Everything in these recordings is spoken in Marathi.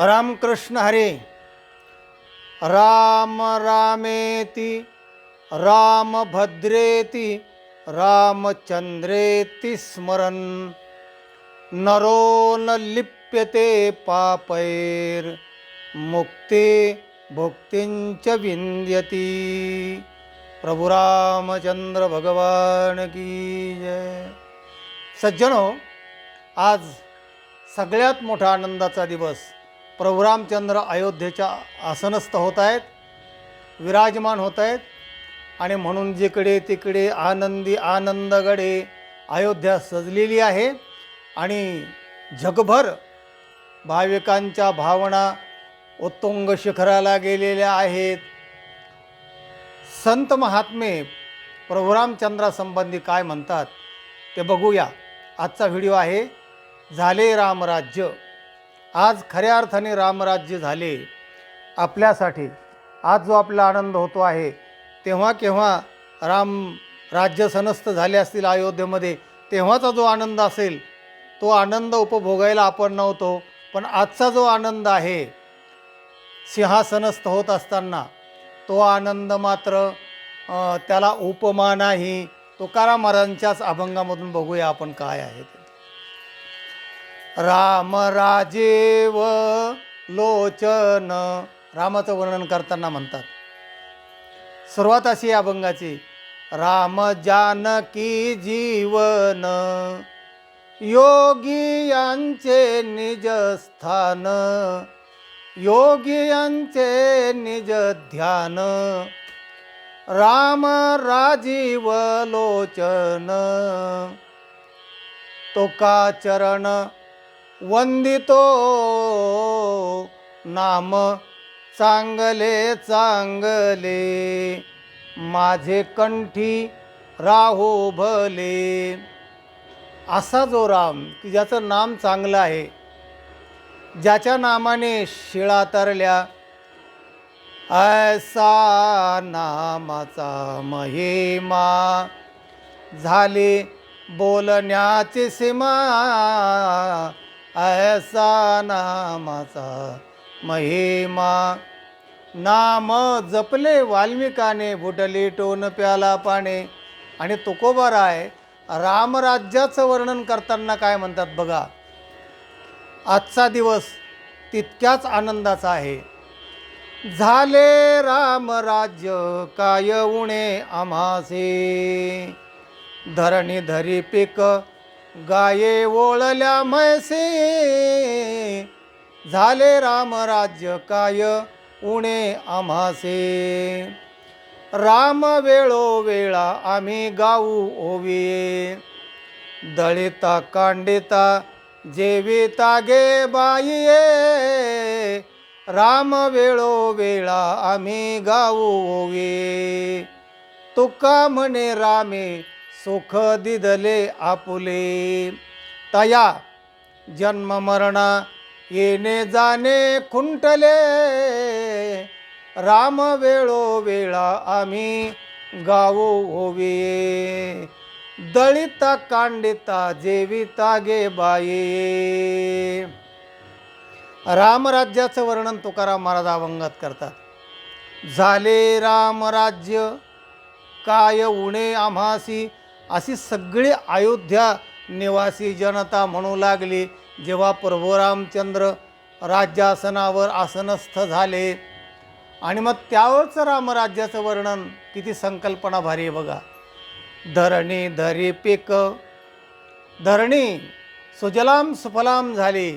रामकृष्ण हरे। राम रामेति रामभद्रेति रामचंद्रेति स्मरन्। नरो न लिप्यते पापैर् मुक्ती भुक्तिंच विंद्यती प्रभु रामचंद्र भगवान की जय। सज्जनो आज सगळ्यात मोठा आनंदाचा दिवस प्रभुरामचंद्र अयोध्येच्या आसनस्थ होत आहेत विराजमान होत आहेत आणि म्हणून जिकडे तिकडे आनंदी आनंदगडे अयोध्या सजलेली आहे आणि जगभर भाविकांच्या भावना उत्तुंग शिखराला गेलेल्या आहेत. संत महात्मे प्रभुरामचंद्रासंबंधी काय म्हणतात ते बघूया. आजचा व्हिडिओ आहे झाले रामराज्य आज खऱ्या अर्थाने रामराज्य झाले. आपल्यासाठी आज जो आपला आनंद होतो आहे तेव्हा केव्हा राम राज्य सनस्त झाले असतील अयोध्येमध्ये तेव्हाचा जो आनंद असेल तो आनंद उपभोगायला आपण नव्हतो पण आजचा जो आनंद आहे सिंहासनस्थ होत असताना तो आनंद मात्र त्याला उपमा नाही तुकाराम महाराजांच्याच अभंगामधून बघूया आपण काय आहे ते. राम राजेव लोचन. रामाचं वर्णन करताना म्हणतात. सुरुवात अशी अभंगाची. राम जानकी जीवन. योगी यांचे निज स्थान. योगी यांचे निज ध्यान. राम राजीव लोचन. तोका चरण वंदितो नाम चांगले चांगले माझे कंठी राहो भले. असा जो राम की ज्याचं नाम चांगलं आहे ज्याच्या नामाने शिळा तरल्या ऐसा नामाचा महिमा झाले बोलण्याची सीमा. ऐसा नामाचा महिमा. नाम जपले वाल्मिकाने बुटली टोन प्याला पाने. आणि तुकोबाराय रामराज्याचं वर्णन करताना काय म्हणतात बघा? आजचा दिवस तितक्याच आनंदाचा आहे. झाले रामराज्य काय उणे आम्हासे. धरणी धरी पीक गाये ओळल्या म्हैसे. झाले रामराज्य काय? उणे आम्हासे. राम वेळोवेळा आम्ही गाऊ ओवी. दळिता कांडिता जेविता गे बाईये. राम वेळोवेळा आम्ही गाऊ ओवी. तुका म्हणे रामे सुख दिदले आपुले। तया जन्म मरणा येणे जाणे खुंटले। राम वेळोवेळा आम्ही गावो होवे। दळिता कांडिता जेविता गे बाये। रामराज्याचं वर्णन तुकाराम महाराज अभंगात करतात। झाले रामराज्य काय उणे आम्हासी अशी सगळी अयोध्या निवासी जनता म्हणू लागली जेव्हा प्रभू रामचंद्र राज्यासनावर आसनस्थ झाले. आणि मग त्यावरचं रामराज्याचं वर्णन किती संकल्पना भारी आहे बघा. धरणी धरी पीक धरणी सुजलाम सुफलाम झाली.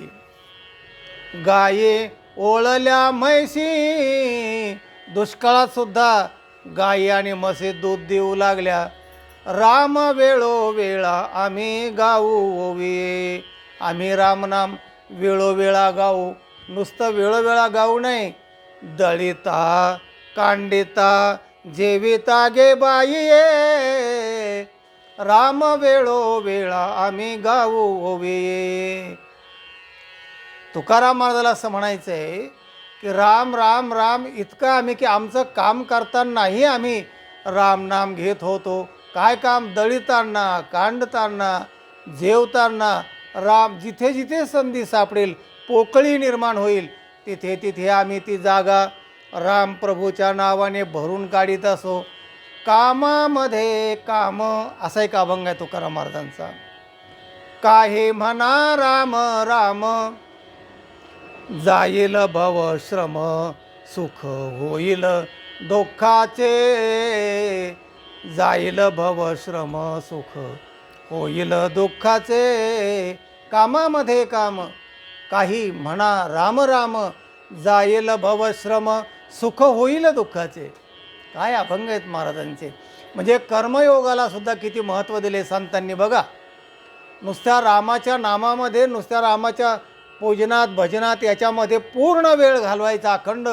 गाये ओळल्या म्हैसी दुष्काळात सुद्धा गायी आणि म्हशी दूध देऊ लागल्या. राम वेळोवेळा आम्ही गाऊ ओवी. आम्ही रामनाम वेळोवेळा गाऊ. नुसतं वेळोवेळा गाऊ नाही. दळिता कांडिता जेविता गे बाई राम वेळो वेळा आम्ही गाऊ ओवी. तुकाराम महाराजाला असं म्हणायचं आहे की राम राम राम इतकं आम्ही की आमचं काम करतानाही आम्ही रामनाम घेत होतो. काय काम दळितांना कांडताना जेवताना राम जिथे जिथे संधी सापडेल पोकळी निर्माण होईल तिथे तिथे आम्ही ती जागा राम प्रभूच्या नावाने भरून काढीत असो. कामामध्ये काम असा एक अभंग आहे तुकाराम महाराजांचा. काहे म्हणा राम राम जाईल भव श्रम सुख होईल दुःखाचे. जाईल भव श्रम सुख होईल दुःखाचे कामामध्ये काम. काही म्हणा राम राम जाईल भव श्रम सुख होईल दुःखाचे. काय अभंग आहेत महाराजांचे. म्हणजे कर्मयोगाला सुद्धा किती महत्त्व दिले संतांनी बघा. नुसत्या रामाच्या नामामध्ये नुसत्या रामाच्या पूजनात भजनात याच्यामध्ये पूर्ण वेळ घालवायचा अखंड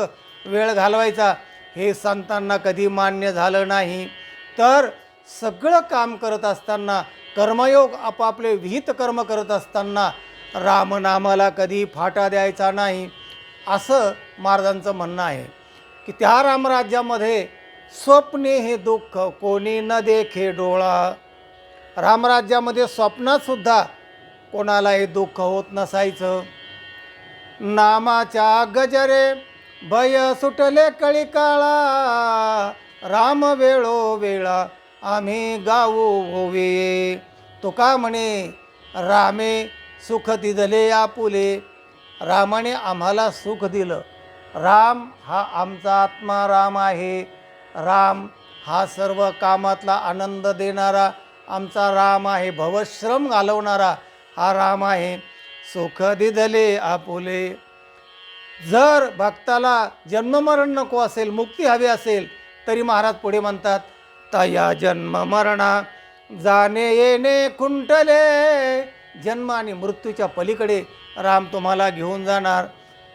वेळ घालवायचा हे संतांना कधी मान्य झालं नाही. तर सगळं काम करत असताना कर्मयोग आपापले विहित कर्म करत असताना रामनामाला कधी फाटा द्यायचा नाही असं महाराजांचं म्हणणं आहे. की त्या रामराज्यामध्ये स्वप्ने हे दुःख कोणी न देखे डोळा. रामराज्यामध्ये स्वप्नातसुद्धा कोणालाही कोणाला हे दुःख होत नसायचं. नामाच्या गजरे भय सुटले कळी काळा. राम वेळो वेळा आम्ही गाऊ होवे. तुका म्हणे रामे सुख दिदले आपुले. रामाने आम्हाला सुख दिलं. राम हा आमचा आत्मा राम आहे. राम हा सर्व कामातला आनंद देणारा आमचा राम आहे. भवश्रम घालवणारा हा राम आहे. सुख दिदले आपुले. जर भक्ताला जन्ममरण नको असेल मुक्ती हवी असेल तरी महाराज पुढे म्हणतात तया जन्म मरणा जाणे येणे खुंटले. जन्म आणि मृत्यूच्या पलीकडे राम तुम्हाला घेऊन जाणार.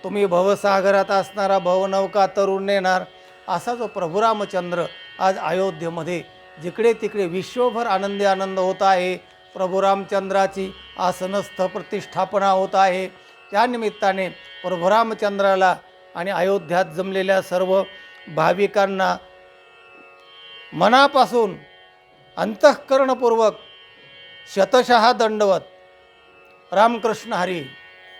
तुम्ही भवसागरात असणारा भवनौका तरुण नेणार. असा जो प्रभू रामचंद्र आज अयोध्येमध्ये जिकडे तिकडे विश्वभर आनंदी आनंद होत आहे प्रभू रामचंद्राची आसनस्थ प्रतिष्ठापना होत आहे. त्यानिमित्ताने प्रभू रामचंद्राला आणि अयोध्यात जमलेल्या सर्व भाविकांना मनापासून अंतःकरणपूर्वक शतशः दंडवत. रामकृष्ण हरी.